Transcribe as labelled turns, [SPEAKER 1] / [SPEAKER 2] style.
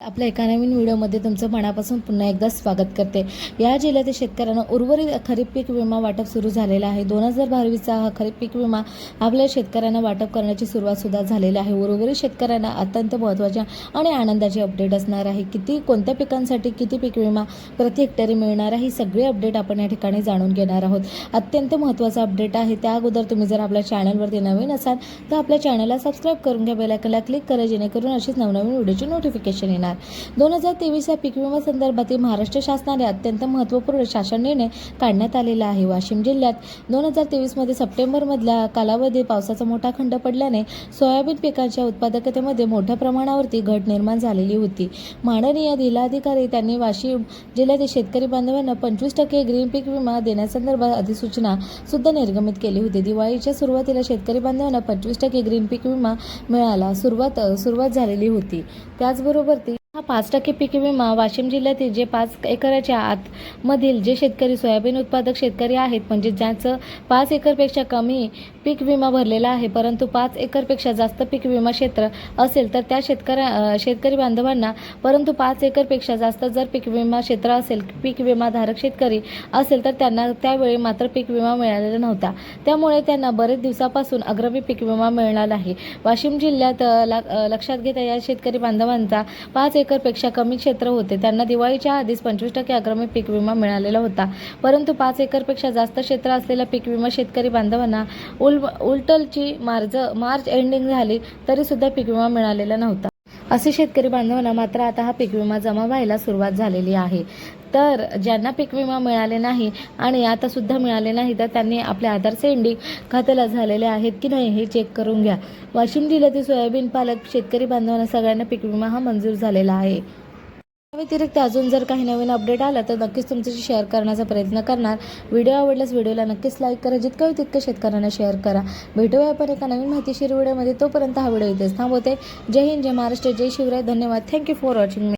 [SPEAKER 1] आपल्या एका नवीन व्हिडिओमध्ये तुमचं मनापासून पुन्हा एकदा स्वागत करते. या जिल्ह्यातील शेतकऱ्यांना उर्वरित खरीप पीक विमा वाटप सुरू झालेला आहे. दोन हजार बावीसचा हा खरीप पीक विमा आपल्या शेतकऱ्यांना वाटप करण्याची सुरुवात सुद्धा झालेली आहे. उर्वरित शेतकऱ्यांना अत्यंत महत्त्वाच्या आणि आनंदाची अपडेट असणार आहे. किती कोणत्या पिकांसाठी किती पीक विमा प्रति हेक्टरी मिळणार आहे ही सगळी अपडेट आपण या ठिकाणी जाणून घेणार आहोत. अत्यंत महत्त्वाचा अपडेट आहे. त्या अगोदर तुम्ही जर आपल्या चॅनलवरती नवीन असाल तर आपल्या चॅनलला सबस्क्राईब करून घ्या बेलायकनला क्लिक करा जेणेकरून अशीच नवनवीन व्हिडिओची नोटिफिकेशन येणार. दोन हजार तेवीस या पीक विमा संदर्भातील महाराष्ट्र शासनाने अत्यंत महत्त्वपूर्ण शासन निर्णय काढण्यात आलेला आहे. वाशिम जिल्ह्यात दोन हजार तेवीसमध्ये सप्टेंबरमधल्या कालावधीत पावसाचा मोठा खंड पडल्याने सोयाबीन पिकाच्या उत्पादकतेमध्ये मोठ्या प्रमाणावरती घट निर्माण झालेली होती. माननीय जिल्हाधिकारी त्यांनी वाशिम जिल्ह्यातील शेतकरी बांधवांना पंचवीस टक्के ग्रीन पीक विमा देण्यासंदर्भात अधिसूचना सुद्धा निर्गमित केली होती. दिवाळीच्या सुरुवातीला शेतकरी बांधवांना पंचवीस टक्के ग्रीन पीक विमा मिळाला सुरुवात सुरुवात झालेली होती. त्याचबरोबर ती पाच टक्के पीक विमा वाशिम जिल्ह्यातील जे पाच एकराच्या आतमधील जे शेतकरी सोयाबीन उत्पादक शेतकरी आहेत म्हणजे ज्याचं पाच एकरपेक्षा कमी पीक विमा भरलेला आहे परंतु पाच एकरपेक्षा जास्त पीक विमा क्षेत्र असेल तर त्या शेतकऱ्या शेतकरी बांधवांना परंतु पाच एकरपेक्षा जास्त जर पीक विमा क्षेत्र असेल पीक विमाधारक शेतकरी असेल तर त्यांना त्यावेळी मात्र पीक विमा मिळालेला नव्हता. त्यामुळे त्यांना बरेच दिवसापासून अग्रमी पीक विमा मिळणार आहे वाशिम जिल्ह्यात ला- लक्षात घेता या शेतकरी बांधवांचा पाच एकर एकरपेक्षा कमी क्षेत्र होते. त्यांना दिवाळीच्या आधीच पंचवीस टक्के अग्रमी पीक विमा मिळालेला होता. परंतु पाच एकरपेक्षा जास्त क्षेत्र असलेला पीक विमा शेतकरी बांधवांना उल उलटलची मार्ज मार्च एंडिंग झाली तरीसुद्धा पीक विमा मिळालेला नव्हता. असे शेतकरी बांधवांना मात्र आता हा पीक विमा जमा व्हायला सुरुवात झालेली आहे. तर ज्यांना पीक विमा मिळाले नाही आणि आता सुद्धा मिळाले नाही तर त्यांनी आपल्या आधार सेंडिंग खात्याला झालेले आहेत की नाही हे चेक करून घ्या. वाशिम जिल्ह्यातील सोयाबीन पालक शेतकरी बांधवांना सगळ्यांना पीक विमा हा मंजूर झालेला आहे. व्यतिरिक्त अजून जर काही नवीन अपडेट आला तर नक्कीच तुमच्याशी शेअर करण्याचा प्रयत्न करणार. व्हिडिओ आवडल्यास व्हिडिओला नक्कीच लाईक करा. जितकं होईल तितकं शेतकऱ्यांना शेअर करा. भेटूया आपण एका नवीन माहितीशीर व्हिडिओमध्ये तोपर्यंत हा व्हिडिओ इथेच थांबवते. जय हिंद जय महाराष्ट्र जय शिवराय. धन्यवाद. Thank you for watching